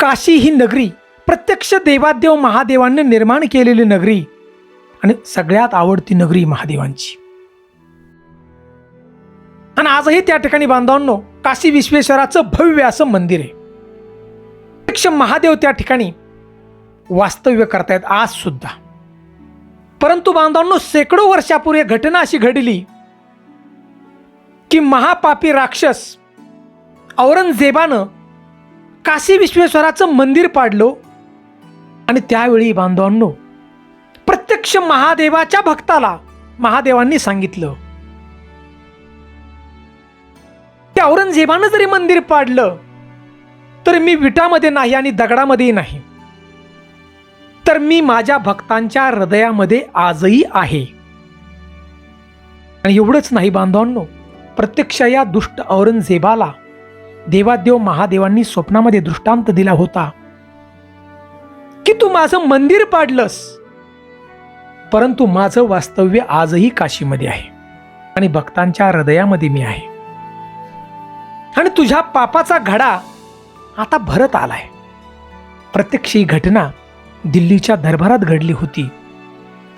काशी ही नगरी प्रत्यक्ष देवादेव महादेवांनी निर्माण केलेली नगरी आणि सगळ्यात आवडती नगरी महादेवांची. आणि आजही त्या ठिकाणी बांधवांनो काशी विश्वेश्वराचं भव्य असं मंदिर आहे. प्रत्यक्ष महादेव त्या ठिकाणी वास्तव्य करतायत आज सुद्धा. परंतु बांधवांनो शेकडो वर्षापूर्वी घटना अशी घडली की महापापी राक्षस औरंगजेबानं काशी विश्वेश्वराचं मंदिर पाडलं आणि त्यावेळी बांधवांनो प्रत्यक्ष महादेवाच्या भक्ताला महादेवांनी सांगितलं त्या औरंगजेबानं जरी मंदिर पाडलं तर मी विटामध्ये नाही आणि दगडामध्येही नाही. तर मी माझ्या भक्तांच्या हृदयामध्ये आजही आहे. आणि एवढंच नाही बांधवांनो प्रत्यक्ष या दुष्ट औरंगजेबाला देवादेव महादेवांनी स्वप्नामध्ये दृष्टांत दिला होता. की तू माझं मंदिर पाडलंस? परंतु माझं वास्तव्य आजही काशीमध्ये आहे आणि भक्तांच्या हृदयामध्ये मी आहे. आणि तुझ्या पापाचा घडा आता भरत आलाय. प्रत्यक्ष ही घटना दिल्लीच्या दरबारात घडली होती.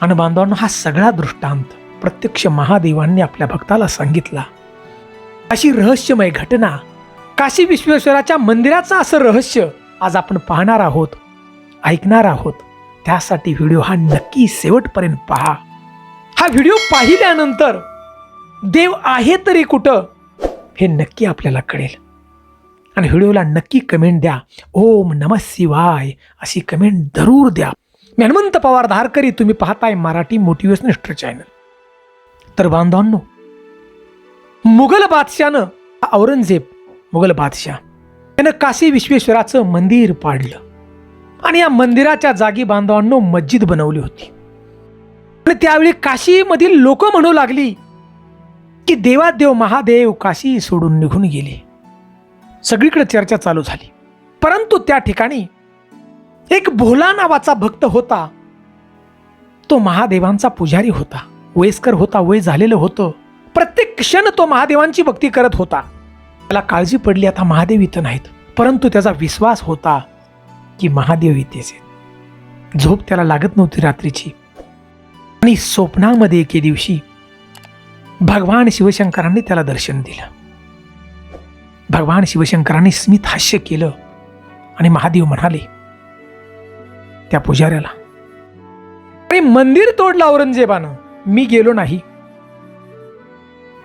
आणि बांधवांना हा सगळा दृष्टांत प्रत्यक्ष महादेवांनी आपल्या भक्ताला सांगितला. अशी रहस्यमय घटना काशी विश्वेश्वराच्या मंदिराचं असं रहस्य आज आपण पाहणार आहोत ऐकणार आहोत. त्यासाठी व्हिडिओ हा नक्की शेवटपर्यंत पहा. हा व्हिडिओ पाहिल्यानंतर देव आहे तरी कुठं हे नक्की आपल्याला कळेल. आणि व्हिडिओला नक्की कमेंट द्या. ओम नम शिवाय अशी कमेंट जरूर द्या. मी हनुमंत पवार धारकरी तुम्ही पाहताय मराठी मोटिवेशनिस्ट चॅनल. तर बांधवांनो मुघल बादशानं औरंगजेब मुघल बादशाह. त्यानं काशी विश्वेश्वराचं मंदिर पाडलं. आणि या मंदिराच्या जागी बांधवांनो मस्जिद बनवली होती. आणि त्यावेळी काशीमधील लोक म्हणू लागली की देवादेव महादेव काशी सोडून निघून गेले. सगळीकडे चर्चा चालू झाली. परंतु त्या ठिकाणी एक भोला नावाचा भक्त होता. तो महादेवांचा पुजारी होता. वयस्कर होता वय झालेलं होतं. प्रत्येक क्षण तो महादेवांची भक्ती करत होता. त्याला काळजी पडली आता महादेव इथं नाहीत. परंतु त्याचा विश्वास होता की महादेव इथेच आहेत. झोप त्याला लागत नव्हती रात्रीची. आणि स्वप्नामध्ये एके दिवशी भगवान शिवशंकरांनी त्याला दर्शन दिलं. भगवान शिवशंकरांनी स्मित हास्य केलं आणि महादेव म्हणाले त्या पुजाऱ्याला. अरे मंदिर तोडलं औरंगजेबानं. मी गेलो नाही.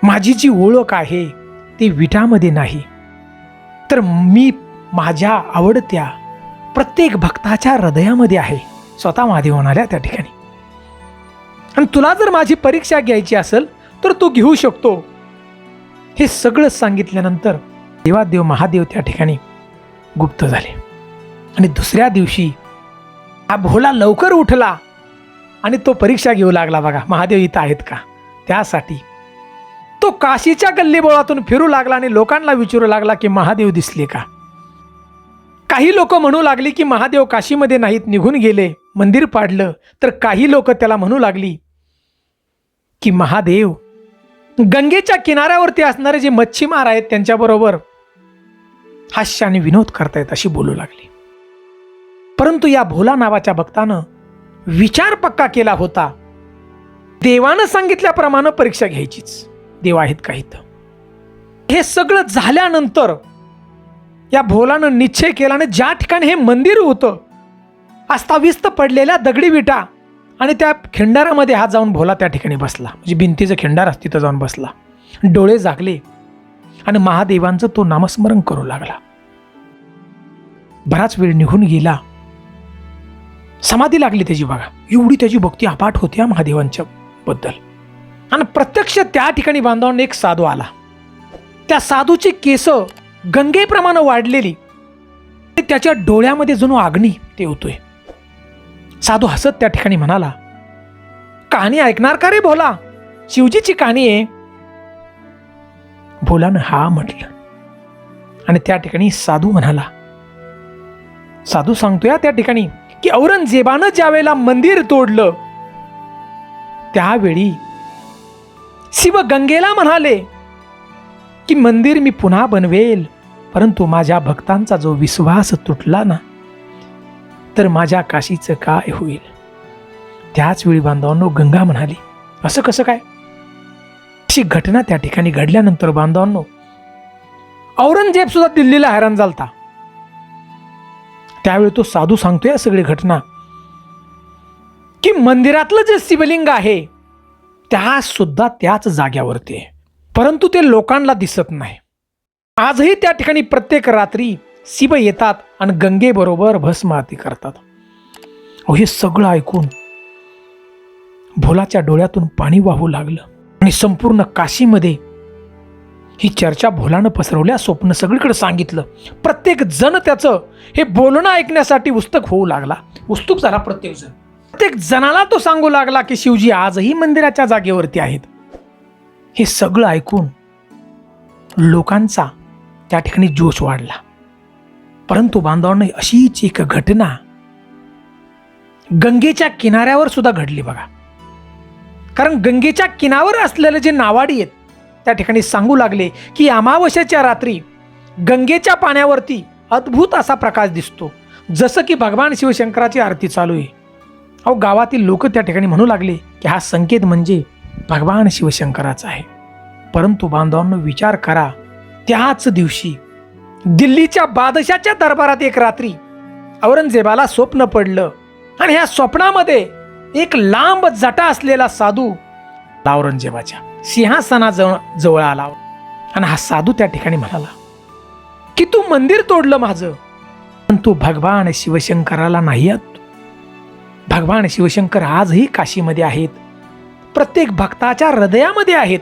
माझी जी ओळख आहे ती विटामध्ये नाही. तर मी माझ्या आवडत्या प्रत्येक भक्ताच्या हृदयामध्ये आहे. स्वतः महादेव म्हणाल्या त्या ठिकाणी. आणि तुला जर माझी परीक्षा घ्यायची असेल तर तू घेऊ शकतो. हे सगळं सांगितल्यानंतर देवादेव महादेव त्या ठिकाणी गुप्त झाले. आणि दुसऱ्या दिवशी हा भोला लवकर उठला आणि तो परीक्षा घेऊ लागला बघा महादेव इथं आहेत का? त्यासाठी तो काशीच्या गल्लीबोळातून फिरू लागला आणि लोकांना विचारू लागला की महादेव दिसले का? काही लोक म्हणू लागली की महादेव काशीमध्ये नाहीत निघून गेले मंदिर पाडलं तर काही लोक त्याला म्हणू लागली की महादेव गंगेच्या किनाऱ्यावरती असणारे जे मच्छीमार आहेत त्यांच्याबरोबर हास्य आणि विनोद करतायत अशी बोलू लागली. परंतु या भोला नावाच्या भक्तानं विचार पक्का केला होता. देवानं सांगितल्याप्रमाणे परीक्षा घ्यायचीच. देव आहेत का इथं? हे सगळं झाल्यानंतर या भोलानं निश्चय केला आणि ज्या ठिकाणी हे मंदिर होतं अस्ताव्यस्त पडलेल्या दगडी विटा आणि त्या खिंडारामध्ये हा जाऊन भोला त्या ठिकाणी बसला. म्हणजे भिंतीचं खिंडार असं तिथं जाऊन बसला. डोळे जागले आणि महादेवांचं तो नामस्मरण करू लागला. बराच वेळ निघून गेला. समाधी लागली त्याची बघा. एवढी त्याची भक्ती अपाट होती या महादेवांच्या बद्दल. आणि प्रत्यक्ष त्या ठिकाणी बांधवांना एक साधू आला. त्या साधूची केस गंगेप्रमाणे वाढलेली. ते त्याच्या डोळ्यामध्ये जणू अग्नी ते होतोय साधू हसत त्या ठिकाणी म्हणाला कहाणी ऐकणार का रे भोला? शिवजीची कहाणी आहे. भोलानं हा म्हटलं. आणि त्या ठिकाणी साधू म्हणाला साधू सांगतोया त्या ठिकाणी की औरंगजेबानं ज्यावेळेला मंदिर तोडलं त्यावेळी शिव गंगेला म्हणाले की मंदिर मी पुन्हा बनवेल परंतु माझ्या भक्तांचा जो विश्वास तुटला ना तर माझ्या काशीचं काय होईल? त्याच वेळी बांधवांनो गंगा म्हणाली असं कसं काय? अशी घटना त्या ठिकाणी घडल्यानंतर बांधवांनो औरंगजेब सुद्धा दिल्लीला हैराण झालता. त्यावेळी तो साधू सांगतोय सगळी घटना की मंदिरातलं जे शिवलिंग आहे त्या सुद्धा त्याच जाग्यावरती आहे. परंतु ते लोकांना दिसत नाही. आजही त्या ठिकाणी प्रत्येक रात्री शिव येतात आणि गंगेबरोबर भस्म आरती करतात. अहो, हे सगळं ऐकून भोलाच्या डोळ्यातून पाणी वाहू लागलं. आणि संपूर्ण काशीमध्ये ही चर्चा भोलानं पसरवल्या स्वप्न सगळीकडे सांगितलं. प्रत्येक जण त्याचं हे बोलणं ऐकण्यासाठी उत्सुक होऊ लागला. उत्सुक झाला प्रत्येक जण प्रत्येक जणाला तो सांगू लागला की शिवजी आजही मंदिराच्या जागेवरती आहेत. हे सगळं ऐकून लोकांचा त्या ठिकाणी जोश वाढला. परंतु बांधवांना अशीच एक घटना गंगेच्या किनाऱ्यावर सुद्धा घडली बघा. कारण गंगेच्या किनावर असलेले जे नावाडी आहेत त्या ठिकाणी सांगू लागले की अमावस्याच्या रात्री गंगेच्या पाण्यावरती अद्भुत असा प्रकाश दिसतो. जसं की भगवान शिवशंकराची आरती चालू आहे. अहो गावातील लोक त्या ठिकाणी म्हणू लागले की हा संकेत म्हणजे भगवान शिवशंकराचा आहे. परंतु बांधवांनो विचार करा त्याच दिवशी दिल्लीच्या बादशाच्या दरबारात एक रात्री औरंगजेबाला स्वप्न पडलं आणि ह्या स्वप्नामध्ये एक लांब जटा असलेला साधू औरंगजेबाच्या सिंहासनाजवळ जवळ आला. आणि हा साधू त्या ठिकाणी म्हणाला की तू मंदिर तोडलं माझं पण तू भगवान शिवशंकराला नाही आहात भगवान शिवशंकर आजही काशीमध्ये आहेत. प्रत्येक भक्ताच्या हृदयामध्ये आहेत.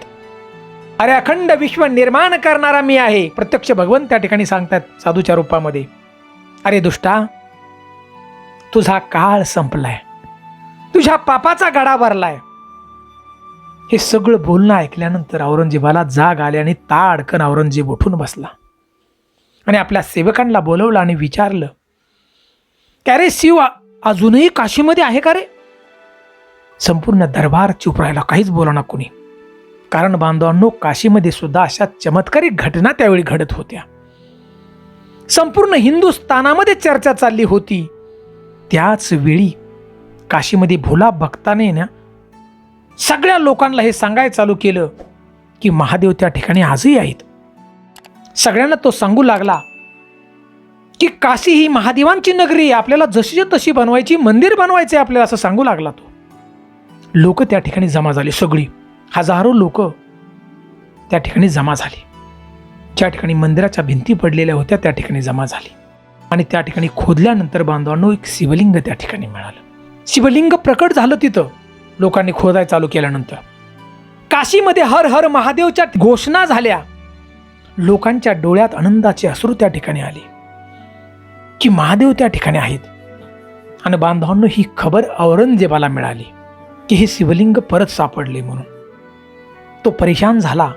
अरे अखंड विश्व निर्माण करणारा मी आहे प्रत्यक्ष भगवंत त्या ठिकाणी सांगतात साधूच्या रूपामध्ये. अरे दुष्टा तुझा काळ संपलाय. तुझ्या पापाचा गडा भरलाय. हे सगळं बोलणं ऐकल्यानंतर औरंगजेबाला जाग आली आणि ताडकन औरंगजेब उठून बसला. आणि आपल्या सेवकांना बोलवलं आणि विचारलं की अरे शिवा अजूनही काशीमध्ये आहे का रे? संपूर्ण दरबार चुप राहिला काहीच बोला कोणी. कारण बांधवांनो काशीमध्ये सुद्धा अशा चमत्कारिक घटना त्यावेळी घडत होत्या. संपूर्ण हिंदुस्थानामध्ये चर्चा चालली होती. त्याच वेळी काशीमध्ये भोला भक्ताने ना सगळ्या लोकांना हे सांगायला चालू केलं की महादेव त्या ठिकाणी आजही आहेत. सगळ्यांना तो सांगू लागला की काशी ही महादेवांची नगरी आपल्याला जशीच्या तशी बनवायची मंदिर बनवायचे आपल्याला असं सांगू लागला तो. लोक त्या ठिकाणी जमा झाली. सगळी हजारो लोक त्या ठिकाणी जमा झाली. ज्या ठिकाणी मंदिराच्या भिंती पडलेल्या होत्या त्या ठिकाणी जमा झाली. आणि त्या ठिकाणी खोदल्यानंतर बांधवांनो एक शिवलिंग त्या ठिकाणी मिळालं. शिवलिंग प्रकट झालं तिथं. लोकांनी खोदाय चालू केल्यानंतर. काशीमध्ये हर हर महादेवच्या घोषणा झाल्या. लोकांच्या डोळ्यात आनंदाचे अश्रू त्या ठिकाणी आले. की महादेव त्या ठिकाणी आहेत. आणि बांधवांनो ही खबर औरंगजेबाला मिळाली की हे शिवलिंग परत सापडले म्हणून. तो परेशान झाला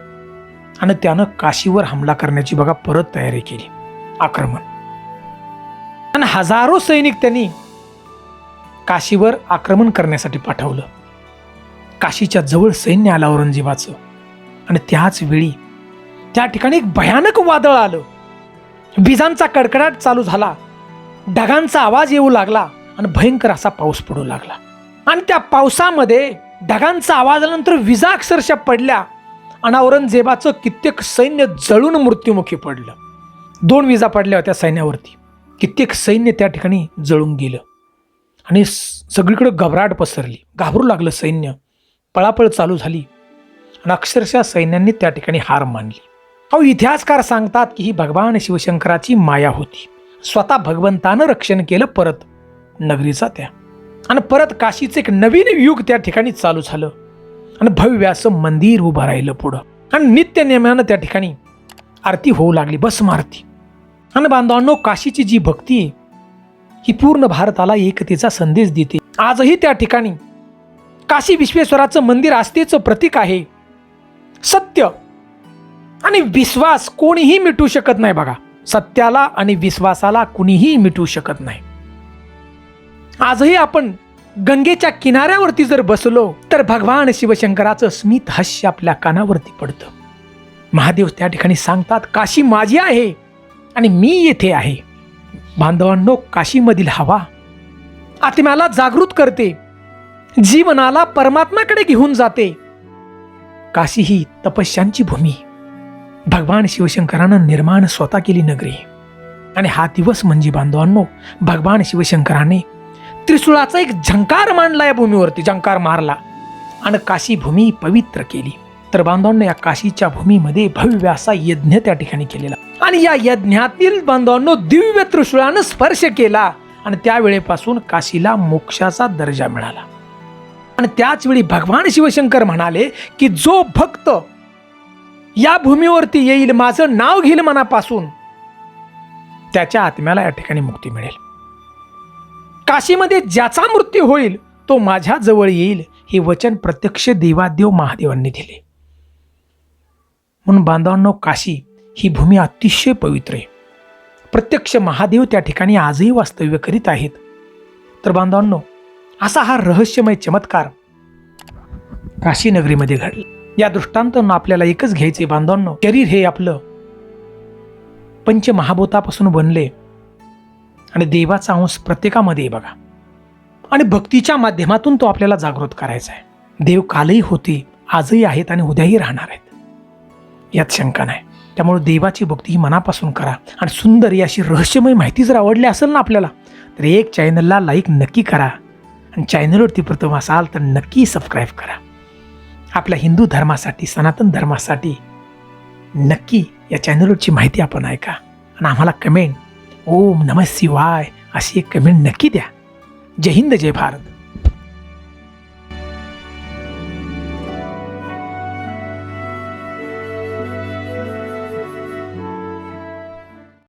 आणि त्यानं काशीवर हमला करण्याची बघा परत तयारी केली आक्रमण. आणि हजारो सैनिक त्यांनी काशीवर आक्रमण करण्यासाठी पाठवलं. काशीच्या जवळ सैन्य आलं औरंगजेबाचं. आणि त्याच वेळी त्या ठिकाणी एक भयानक वादळ आलं. विजांचा कडकडाट चालू झाला. ढगांचा आवाज येऊ लागला आणि भयंकर असा पाऊस पडू लागला. आणि त्या पावसामध्ये ढगांचा आवाज आल्यानंतर विजा अक्षरशः पडल्या आणि औरंगजेबाचं कित्येक सैन्य जळून मृत्युमुखी पडलं. दोन विजा पडल्या होत्या सैन्यावरती. कित्येक सैन्य त्या ठिकाणी जळून गेलं. आणि सगळीकडे घबराट पसरली. घाबरू लागलं सैन्य. पळापळ चालू झाली. आणि अक्षरशः सैन्यांनी त्या ठिकाणी हार मानली. अहो इतिहासकार सांगतात की ही भगवान शिवशंकराची माया होती. स्वतः भगवंतानं रक्षण केलं परत. नगरीचा त्या. आणि परत काशीचं एक नवीन युग त्या ठिकाणी चालू झालं. आणि भव्य असं मंदिर उभं राहिलं पुढं. आणि नित्य नेमानं त्या ठिकाणी आरती होऊ लागली भस्म आरती आणि बांधवांनो काशीची जी भक्ती आहे ही पूर्ण भारताला एकतेचा संदेश देते. आजही त्या ठिकाणी काशी विश्वेश्वराचं मंदिर आस्थेचं प्रतीक आहे. सत्य आणि विश्वास कोणीही मिटू शकत नाही बघा. सत्याला आणि विश्वासाला कुणीही मिटू शकत नाही. आजही आपण गंगेच्या किनाऱ्यावरती जर बसलो तर भगवान शिवशंकराचं स्मित हास्य आपल्या कानावरती पडतं. महादेव त्या ठिकाणी सांगतात काशी माझी आहे आणि मी येथे आहे. बांधवांनो काशीमधील हवा आत्म्याला जागृत करते. जीवनाला परमात्माकडे घेऊन जाते. काशी ही तपस्यांची भूमी. भगवान शिवशंकरानं निर्माण स्वतः केली नगरी. आणि हा दिवस म्हणजे बांधवांनो भगवान शिवशंकराने त्रिशूळाचा एक झंकार मांडला या भूमीवरती झंकार मारला आणि काशी भूमी पवित्र केली. तर बांधवांनो या काशीच्या भूमीमध्ये भव्य असा यज्ञ त्या ठिकाणी केलेला. आणि या यज्ञातील बांधवांनो दिव्य त्रिशूळानं स्पर्श केला आणि त्यावेळेपासून काशीला मोक्षाचा दर्जा मिळाला. आणि त्याचवेळी भगवान शिवशंकर म्हणाले की जो भक्त या भूमीवरती येईल माझं नाव घेईल मनापासून. त्याच्या आत्म्याला या ठिकाणी मुक्ती मिळेल. काशीमध्ये ज्याचा मृत्यू होईल तो माझ्या जवळ येईल हे वचन प्रत्यक्ष देवादेव महादेवांनी दिले. म्हणून बांधवांनो काशी ही भूमी अतिशय पवित्र आहे. प्रत्यक्ष महादेव त्या ठिकाणी आजही वास्तव्य करीत आहेत. तर बांधवांनो असा हा रहस्यमय चमत्कार काशी नगरीमध्ये घडला. या दृष्टांतानं आपल्याला एकच घ्यायचे बांधवांनो शरीर हे आपलं पंचमहाभूतापासून बनले. आणि देवाचा अंश प्रत्येकामध्ये बघा. आणि भक्तीच्या माध्यमातून तो आपल्याला जागृत करायचा आहे. देव कालही होते आजही आहेत आणि उद्याही राहणार आहेत. यात शंका नाही. त्यामुळे देवाची भक्ती ही मनापासून करा. आणि सुंदर ही अशी रहस्यमय माहिती जर आवडली असेल ना आपल्याला तर एक चॅनलला लाईक नक्की करा. आणि चॅनलवरती प्रथम असाल तर नक्की सबस्क्राईब करा. आपल्या हिंदू धर्मासाठी सनातन धर्मासाठी नक्की या चॅनलवरची माहिती आपण ऐका आणि आम्हाला कमेंट ओम नम शिवाय अशी एक कमेंट नक्की द्या. जय हिंद जय भारत.